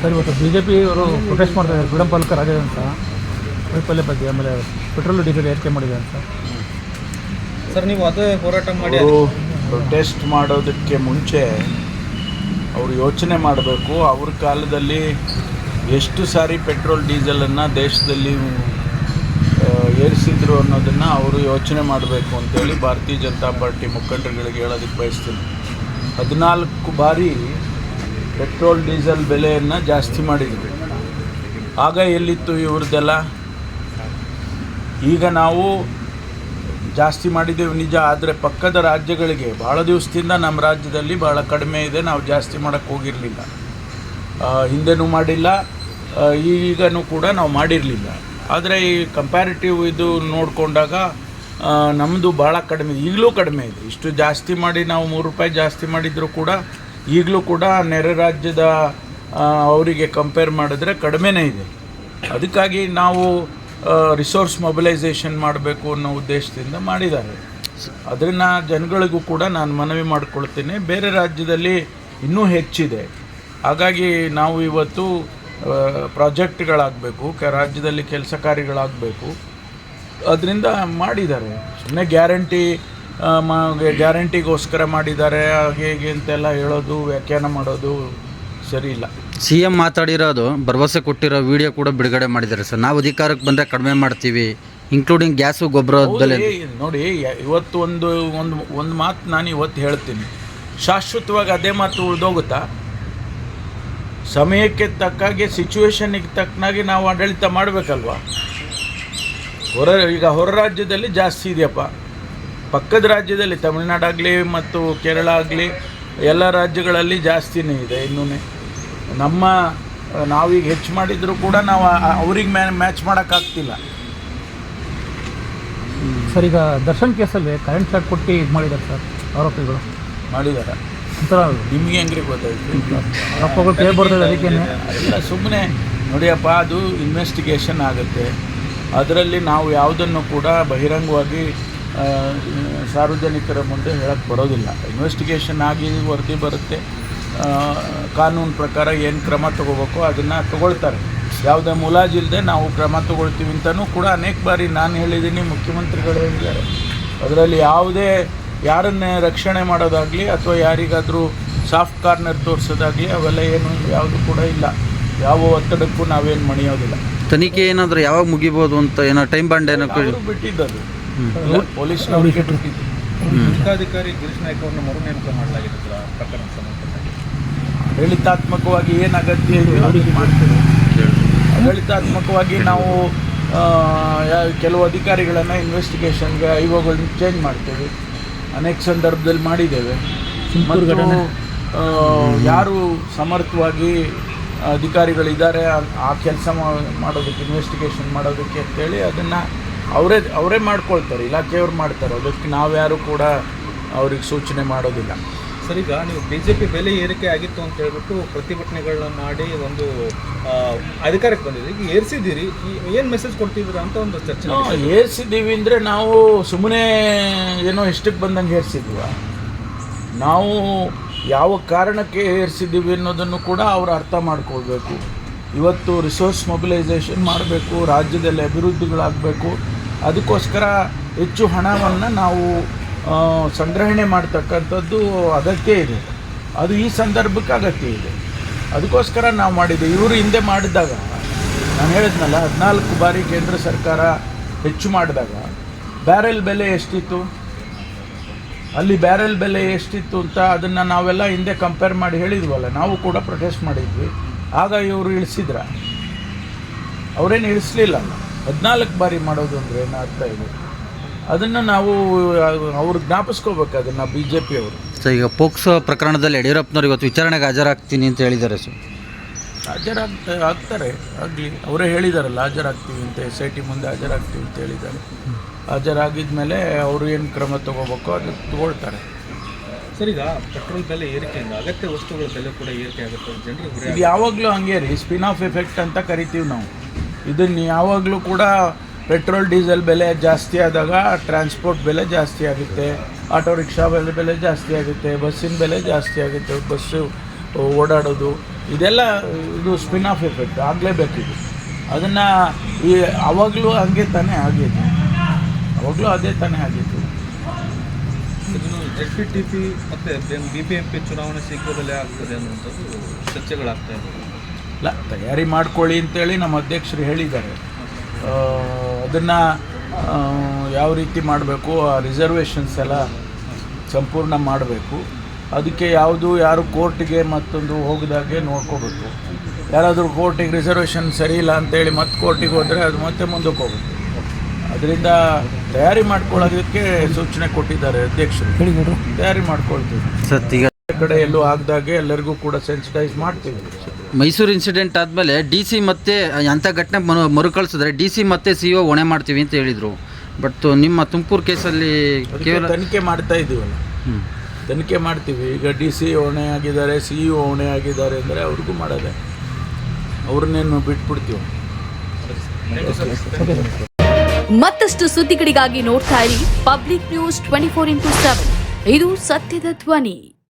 Sir ಇವತ್ತು B J ಪಿಯವರು protest ಮಾಡ್ತಾ ಇದ್ದಾರೆ. ಫ್ರೀಡಮ್ ಪಾಲಕ ರಾಜ ಅಂತ. ವೈಫಲ್ಯ ಬಗ್ಗೆ ಆಮೇಲೆ ಪೆಟ್ರೋಲ್ ಡೀಸೆಲ್ ಏರಿಕೆ ಮಾಡಿದೆ ಅಂತ. ಸರ್ ನೀವು ಅದೇ ಹೋರಾಟ ಮಾಡಿ ಪ್ರೊಟೆಸ್ಟ್ ಮಾಡೋದಕ್ಕೆ ಮುಂಚೆ ಅವರು ಯೋಚನೆ ಮಾಡಬೇಕು. ಅವ್ರ ಕಾಲದಲ್ಲಿ ಎಷ್ಟು ಸಾರಿ ಪೆಟ್ರೋಲ್ ಡೀಸೆಲನ್ನು ದೇಶದಲ್ಲಿ ಏರಿಸಿದ್ರು ಅನ್ನೋದನ್ನು ಅವರು ಯೋಚನೆ ಮಾಡಬೇಕು ಅಂತೇಳಿ ಭಾರತೀಯ ಜನತಾ ಪಾರ್ಟಿ ಮುಖಂಡರುಗಳಿಗೆ ಹೇಳೋದಕ್ಕೆ ಬಯಸ್ತೀನಿ. ಹದಿನಾಲ್ಕು ಬಾರಿ ಪೆಟ್ರೋಲ್, ಡೀಸೆಲ್ ಬೆಲೆಯನ್ನು ಜಾಸ್ತಿ ಮಾಡಿದ್ವಿ. ಆಗ ಎಲ್ಲಿತ್ತು ಇವ್ರದ್ದೆಲ್ಲ? ಈಗ ನಾವು ಜಾಸ್ತಿ ಮಾಡಿದ್ದೇವೆ ನಿಜ, ಆದರೆ ಪಕ್ಕದ ರಾಜ್ಯಗಳಿಗೆ ಭಾಳ ದಿವಸದಿಂದ ನಮ್ಮ ರಾಜ್ಯದಲ್ಲಿ ಭಾಳ ಕಡಿಮೆ ಇದೆ, ನಾವು ಜಾಸ್ತಿ ಮಾಡೋಕ್ಕೆ ಹೋಗಿರಲಿಲ್ಲ. ಹಿಂದೆನೂ ಮಾಡಿಲ್ಲ ಈಗನೂ ಕೂಡ ನಾವು ಮಾಡಿರಲಿಲ್ಲ. ಆದರೆ ಈ ಕಂಪ್ಯಾರಿಟಿವ್ ಇದು ನೋಡಿಕೊಂಡಾಗ ನಮ್ಮದು ಭಾಳ ಕಡಿಮೆ ಈಗಲೂ ಕಡಿಮೆ ಇದೆ. ಇಷ್ಟು ಜಾಸ್ತಿ ಮಾಡಿ ನಾವು ಮೂರು ರೂಪಾಯಿ ಜಾಸ್ತಿ ಮಾಡಿದರೂ ಕೂಡ ಈಗಲೂ ಕೂಡ ನೆರೆ ರಾಜ್ಯದ ಅವರಿಗೆ ಕಂಪೇರ್ ಮಾಡಿದ್ರೆ ಕಡಿಮೆನೇ ಇದೆ. ಅದಕ್ಕಾಗಿ ನಾವು ರಿಸೋರ್ಸ್ ಮೊಬಿಲೈಸೇಷನ್ ಮಾಡಬೇಕು ಅನ್ನೋ ಉದ್ದೇಶದಿಂದ ಮಾಡಿದ್ದಾರೆ. ಅದನ್ನು ಜನಗಳಿಗೂ ಕೂಡ ನಾನು ಮನವಿ ಮಾಡಿಕೊಳ್ತೀನಿ. ಬೇರೆ ರಾಜ್ಯದಲ್ಲಿ ಇನ್ನೂ ಹೆಚ್ಚಿದೆ. ಹಾಗಾಗಿ ನಾವು ಇವತ್ತು ಪ್ರಾಜೆಕ್ಟ್ಗಳಾಗಬೇಕು ಕ, ರಾಜ್ಯದಲ್ಲಿ ಕೆಲಸ ಕಾರ್ಯಗಳಾಗಬೇಕು. ಅದರಿಂದ ಮಾಡಿದ್ದಾರೆ. ಸುಮ್ಮನೆ ಗ್ಯಾರಂಟಿ ಗ್ಯಾರಂಟಿಗೋಸ್ಕರ ಮಾಡಿದ್ದಾರೆ ಹಾಗೆ ಹೀಗೆ ಅಂತೆಲ್ಲ ಹೇಳೋದು ವ್ಯಾಖ್ಯಾನ ಮಾಡೋದು ಸರಿ ಇಲ್ಲ. ಸಿ ಎಂ ಮಾತಾಡಿರೋದು ಭರವಸೆ ಕೊಟ್ಟಿರೋ ವಿಡಿಯೋ ಕೂಡ ಬಿಡುಗಡೆ ಮಾಡಿದ್ದಾರೆ ಸರ್. ನಾವು ಅಧಿಕಾರಕ್ಕೆ ಬಂದರೆ ಕಡಿಮೆ ಮಾಡ್ತೀವಿ ಇನ್ಕ್ಲೂಡಿಂಗ್ ಗ್ಯಾಸು ಗೊಬ್ಬರದಲ್ಲಿ ಬೆಲೆ ನೋಡಿ ಇವತ್ತು ಒಂದು ಒಂದು ಒಂದು ಮಾತು ನಾನು ಇವತ್ತು ಹೇಳ್ತೀನಿ. ಶಾಶ್ವತವಾಗಿ ಅದೇ ಮಾತು ಉಳಿದೋಗುತ್ತಾ? ಸಮಯಕ್ಕೆ ತಕ್ಕಾಗೆ ಸಿಚುವೇಶನ್ಗೆ ತಕ್ಕನಾಗಿ ನಾವು ಆಡಳಿತ ಮಾಡಬೇಕಲ್ವಾ? ಹೊರ ಈಗ ಹೊರ ರಾಜ್ಯದಲ್ಲಿ ಜಾಸ್ತಿ ಇದೆಯಪ್ಪ. ಪಕ್ಕದ ರಾಜ್ಯದಲ್ಲಿ ತಮಿಳುನಾಡಾಗಲಿ ಮತ್ತು ಕೇರಳ ಆಗಲಿ ಎಲ್ಲ ರಾಜ್ಯಗಳಲ್ಲಿ ಜಾಸ್ತಿನೇ ಇದೆ ಇನ್ನೂ ನಮ್ಮ ನಾವೀಗ ಹೆಚ್ಚು ಮಾಡಿದರೂ ಕೂಡ ನಾವು ಅವ್ರಿಗೆ ಮ್ಯಾ ಮ್ಯಾಚ್ ಮಾಡೋಕ್ಕಾಗ್ತಿಲ್ಲ. ಸರ್ ಈಗ ದರ್ಶನ್ ಕೇಸಲ್ಲಿ ಕರೆಂಟ್ ಶಾಕ್ ಕೊಟ್ಟು ಇದು ಮಾಡಿದ್ದಾರೆ ಸರ್ ಆರೋಪಿಗಳು. ಮಾಡಿದ್ದಾರೆ ಒಂಥರ ನಿಮಗೆ ಹೆಂಗ್ರಿ ಗೊತ್ತಾಯ್ತು? ಆರೋಪಗಳು ಬರ್ತದೆ ಅದಕ್ಕೇ ಎಲ್ಲ ಸುಮ್ಮನೆ ನೋಡಿಯಪ್ಪ ಅದು ಇನ್ವೆಸ್ಟಿಗೇಷನ್ ಆಗುತ್ತೆ. ಅದರಲ್ಲಿ ನಾವು ಯಾವುದನ್ನು ಕೂಡ ಬಹಿರಂಗವಾಗಿ ಸಾರ್ವಜನಿಕರ ಮುಂದೆ ಹೇಳಕ್ಕೆ ಬರೋದಿಲ್ಲ. ಇನ್ವೆಸ್ಟಿಗೇಷನ್ ಆಗಿ ವರದಿ ಬರುತ್ತೆ. ಕಾನೂನು ಪ್ರಕಾರ ಏನು ಕ್ರಮ ತಗೋಬೇಕು ಅದನ್ನು ತಗೊಳ್ತಾರೆ. ಯಾವುದೇ ಮುಲಾಜಿಲ್ಲದೆ ನಾವು ಕ್ರಮ ತಗೊಳ್ತೀವಿ ಅಂತಲೂ ಕೂಡ ಅನೇಕ ಬಾರಿ ನಾನು ಹೇಳಿದ್ದೀನಿ ಮುಖ್ಯಮಂತ್ರಿಗಳು ಹೇಳಿದ್ದಾರೆ. ಅದರಲ್ಲಿ ಯಾವುದೇ ಯಾರನ್ನೇ ರಕ್ಷಣೆ ಮಾಡೋದಾಗಲಿ ಅಥವಾ ಯಾರಿಗಾದರೂ ಸಾಫ್ಟ್ ಕಾರ್ನರ್ ತೋರಿಸೋದಾಗಲಿ ಅವೆಲ್ಲ ಏನು ಯಾವುದು ಕೂಡ ಇಲ್ಲ. ಯಾವ ಒತ್ತಡಕ್ಕೂ ನಾವೇನು ಮಣಿಯೋದಿಲ್ಲ. ತನಿಖೆ ಏನಾದರೂ ಯಾವಾಗ ಮುಗಿಬೋದು ಅಂತ ಏನೋ ಟೈಮ್ ಬಾಂಡ್ ಏನೋ ಬಿಟ್ಟಿದ್ದದು ಪೊಲೀಸ್ನವರಿಗೆ ಮುಖ್ಯಾಧಿಕಾರಿ ಜಿಲ್ಲಾಧಿಕಾರಿ ಗಿರೀಶ್ ನಾಯ್ಕ ಅವರನ್ನು ಮರು ನೇಮಕ ಮಾಡಲಾಗಿದೆ ಆ ಪ್ರಕರಣ ಸಂಬಂಧಪಟ್ಟ ಆಡಳಿತಾತ್ಮಕವಾಗಿ ಏನು ಅಗತ್ಯ ಮಾಡ್ತೀವಿ. ಆಡಳಿತಾತ್ಮಕವಾಗಿ ನಾವು ಕೆಲವು ಅಧಿಕಾರಿಗಳನ್ನು ಇನ್ವೆಸ್ಟಿಗೇಷನ್ಗೆ ಐಒಗಳನ್ನ ಚೇಂಜ್ ಮಾಡ್ತೇವೆ. ಅನೇಕ ಸಂದರ್ಭದಲ್ಲಿ ಮಾಡಿದ್ದೇವೆ. ಮತ್ತು ಯಾರು ಸಮರ್ಥವಾಗಿ ಅಧಿಕಾರಿಗಳಿದ್ದಾರೆ ಆ- ಆ ಕೆಲಸ ಮಾಡೋದಕ್ಕೆ ಇನ್ವೆಸ್ಟಿಗೇಷನ್ ಮಾಡೋದಕ್ಕೆ ಅಂತೇಳಿ ಅದನ್ನು ಅವರೇ ಅವರೇ ಮಾಡ್ಕೊಳ್ತಾರೆ ಇಲಾಖೆಯವ್ರು ಮಾಡ್ತಾರೆ. ಅದಕ್ಕೆ ನಾವ್ಯಾರು ಕೂಡ ಅವ್ರಿಗೆ ಸೂಚನೆ ಮಾಡೋದಿಲ್ಲ. ಸರ್ ಈಗ ನೀವು ಬಿ ಜೆ ಪಿ ಬೆಲೆ ಏರಿಕೆ ಆಗಿತ್ತು ಅಂತ ಹೇಳ್ಬಿಟ್ಟು ಪ್ರತಿಭಟನೆಗಳನ್ನ ಮಾಡಿ ಒಂದು ಅಧಿಕಾರಕ್ಕೆ ಬಂದಿದ್ದೀರಿ. ಈಗ ಏರಿಸಿದ್ದೀರಿ. ಏನು ಮೆಸೇಜ್ ಕೊಡ್ತಿದ್ದೀರಾ ಅಂತ ಒಂದು ಚರ್ಚೆ. ಏರ್ಸಿದ್ದೀವಿ ಅಂದರೆ ನಾವು ಸುಮ್ಮನೆ ಏನೋ ಇಷ್ಟಕ್ಕೆ ಬಂದಂಗೆ ಏರಿಸಿದ್ವ. ನಾವು ಯಾವ ಕಾರಣಕ್ಕೆ ಏರಿಸಿದ್ದೀವಿ ಅನ್ನೋದನ್ನು ಕೂಡ ಅವರು ಅರ್ಥ ಮಾಡ್ಕೊಳ್ಬೇಕು. ಇವತ್ತು ರಿಸೋರ್ಸ್ ಮೊಬಿಲೈಸೇಷನ್ ಮಾಡಬೇಕು ರಾಜ್ಯದಲ್ಲಿ ಅಭಿವೃದ್ಧಿಗಳಾಗಬೇಕು. ಅದಕ್ಕೋಸ್ಕರ ಹೆಚ್ಚು ಹಣವನ್ನು ನಾವು ಸಂಗ್ರಹಣೆ ಮಾಡ್ತಕ್ಕಂಥದ್ದು ಅಗತ್ಯ ಇದೆ. ಅದು ಈ ಸಂದರ್ಭಕ್ಕೆ ಅಗತ್ಯ ಇದೆ. ಅದಕ್ಕೋಸ್ಕರ ನಾವು ಮಾಡಿದ್ದೆ, ಇವರು ಹಿಂದೆ ಮಾಡಿದಾಗ ನಾನು ಹೇಳಿದ್ನಲ್ಲ, ಹದಿನಾಲ್ಕು ಬಾರಿ ಕೇಂದ್ರ ಸರ್ಕಾರ ಹೆಚ್ಚು ಮಾಡಿದಾಗ, ಬ್ಯಾರೆಲ್ ಬೆಲೆ ಎಷ್ಟಿತ್ತು? ಅಲ್ಲಿ ಬ್ಯಾರೆಲ್ ಬೆಲೆ ಎಷ್ಟಿತ್ತು ಅಂತ ಅದನ್ನು ನಾವೆಲ್ಲ ಹಿಂದೆ ಕಂಪೇರ್ ಮಾಡಿ ಹೇಳಿದ್ವಲ್ಲ, ನಾವು ಕೂಡ ಪ್ರೊಟೆಸ್ಟ್ ಮಾಡಿದ್ವಿ. ಆಗ ಇವರು ಇಳಿಸಿದ್ರ? ಅವರೇನು ಇಳಿಸ್ಲಿಲ್ಲ ಹದಿನಾಲ್ಕು ಬಾರಿ ಮಾಡೋದು ಅಂದರೆ ಏನು ಅರ್ಥ ಇದೆ? ಅದನ್ನು ನಾವು ಅವ್ರು ಜ್ಞಾಪಿಸ್ಕೋಬೇಕು ಅದನ್ನು ಬಿ ಜೆ ಪಿಯವರು ಸರ್ ಈಗ ಪೋಕ್ಸೋ ಪ್ರಕರಣದಲ್ಲಿ ಯಡಿಯೂರಪ್ಪನವ್ರು ಇವತ್ತು ವಿಚಾರಣೆಗೆ ಹಾಜರಾಗ್ತೀನಿ ಅಂತ ಹೇಳಿದ್ದಾರೆ ಸರ್ ಹಾಜರಾಗ್ತಾ ಆಗ್ತಾರೆ ಆಗಲಿ. ಅವರೇ ಹೇಳಿದಾರಲ್ಲ ಹಾಜರಾಗ್ತೀವಿ ಅಂತ ಎಸ್ ಐ ಟಿ ಮುಂದೆ ಹಾಜರಾಗ್ತೀವಿ ಅಂತ ಹೇಳಿದ್ದಾರೆ. ಹಾಜರಾಗಿದ ಮೇಲೆ ಅವರು ಏನು ಕ್ರಮ ತಗೋಬೇಕು ಅದು ತಗೊಳ್ತಾರೆ. ಸರ್ ಈಗ ಪೆಟ್ರೋಲ್ ಬೆಲೆ ಏರಿಕೆಯಿಂದ ಅಗತ್ಯ ವಸ್ತುಗಳ ಬೆಲೆ ಕೂಡ ಏರಿಕೆ ಆಗುತ್ತೆ ಜನರಿಗೆ ಯಾವಾಗಲೂ ಹಂಗೆ ರೀ ಸ್ಪಿನ್ ಆಫ್ ಎಫೆಕ್ಟ್ ಅಂತ ಕರಿತೀವಿ ನಾವು. ಇದನ್ನು ಯಾವಾಗಲೂ ಕೂಡ ಪೆಟ್ರೋಲ್, ಡೀಸೆಲ್ ಬೆಲೆ ಜಾಸ್ತಿ ಆದಾಗ ಟ್ರಾನ್ಸ್ಪೋರ್ಟ್ ಬೆಲೆ ಜಾಸ್ತಿ ಆಗುತ್ತೆ. ಆಟೋ ರಿಕ್ಷಾ ಬೆಲೆ ಬೆಲೆ ಜಾಸ್ತಿ ಆಗುತ್ತೆ. ಬಸ್ಸಿನ ಬೆಲೆ ಜಾಸ್ತಿ ಆಗುತ್ತೆ. ಬಸ್ಸು ಓಡಾಡೋದು, ಇದೆಲ್ಲ ಇದು ಸ್ಪಿನ್ ಆಫ್ ಎಫೆಕ್ಟ್ ಆಗಲೇಬೇಕು ಇದು ಅದನ್ನು ಈ ಆವಾಗಲೂ ಹಂಗೆ ತಾನೇ ಆಗಿದೆ ಅವಾಗಲೂ ಅದೇ ತಾನೇ ಆಗಿತ್ತು ಎಸ್ ಪಿ ಟಿ ಪಿ ಮತ್ತು ಬಿ ಪಿ ಎಂ ಪಿ ಚುನಾವಣೆ ಶೀಘ್ರದಲ್ಲೇ ಆಗ್ತದೆ ಅನ್ನುವಂಥದ್ದು ಚರ್ಚೆಗಳಾಗ್ತಾ ಇದೆ ಇಲ್ಲ ತಯಾರಿ ಮಾಡ್ಕೊಳ್ಳಿ ಅಂತೇಳಿ ನಮ್ಮ ಅಧ್ಯಕ್ಷರು ಹೇಳಿದ್ದಾರೆ. ಅದನ್ನು ಯಾವ ರೀತಿ ಮಾಡಬೇಕು ಆ ರಿಸರ್ವೇಷನ್ಸ್ ಎಲ್ಲ ಸಂಪೂರ್ಣ ಮಾಡಬೇಕು. ಅದಕ್ಕೆ ಯಾವುದು ಯಾರು ಕೋರ್ಟಿಗೆ ಮತ್ತೊಂದು ಹೋಗಿದಾಗೆ ನೋಡ್ಕೋಬೇಕು. ಯಾರಾದರೂ ಕೋರ್ಟಿಗೆ ರಿಸರ್ವೇಷನ್ ಸರಿ ಇಲ್ಲ ಅಂತೇಳಿ ಮತ್ತೆ ಕೋರ್ಟಿಗೆ ಹೋದರೆ ಅದು ಮತ್ತೆ ಮುಂದಕ್ಕೆ ಹೋಗುತ್ತೆ. ಅದರಿಂದ ತಯಾರಿ ಮಾಡ್ಕೊಳ್ಳೋದಕ್ಕೆ ಸೂಚನೆ ಕೊಟ್ಟಿದ್ದಾರೆ ಅಧ್ಯಕ್ಷರು. ತಯಾರಿ ಮಾಡ್ಕೊಳ್ತೀವಿ. ಕಡೆ ಎಲ್ಲೂ ಆಗದಾಗೆ ಎಲ್ಲರಿಗೂ ಕೂಡ ಸೆನ್ಸಿಟೈಸ್ ಮಾಡ್ತೀವಿ. ಮೈಸೂರು ಇನ್ಸಿಡೆಂಟ್ ಆದಮೇಲೆ ಡಿ ಸಿ ಮತ್ತೆ ಅಂಥ ಘಟನೆ ಮರು ಮರುಕಳಿಸಿದ್ರೆ ಡಿ ಸಿ ಮತ್ತೆ ಸಿ ಒ ಹೊಣೆ ಮಾಡ್ತೀವಿ ಅಂತ ಹೇಳಿದರು. ಬಟ್ ನಿಮ್ಮ ತುಮಕೂರು ಕೇಸಲ್ಲಿ ಕೇವಲ ತನಿಖೆ ಮಾಡ್ತಾ ಇದ್ದೀವಲ್ಲ. ತನಿಖೆ ಮಾಡ್ತೀವಿ. ಈಗ ಡಿ ಸಿ ಹೊಣೆ ಆಗಿದ್ದಾರೆ ಸಿ ಇ ಹೊಣೆ ಆಗಿದ್ದಾರೆ ಅಂದರೆ ಅವ್ರಿಗೂ ಮಾಡೋದೆ. ಅವ್ರನ್ನೇನು ಬಿಟ್ಬಿಡ್ತೀವಿ. ಮತ್ತಷ್ಟು ಸುದ್ದಿಗಳಿಗಾಗಿ ನೋಡ್ತಾ ಇರಿ public news twenty four into seven ಇದು ಸತ್ಯದ ಧ್ವನಿ.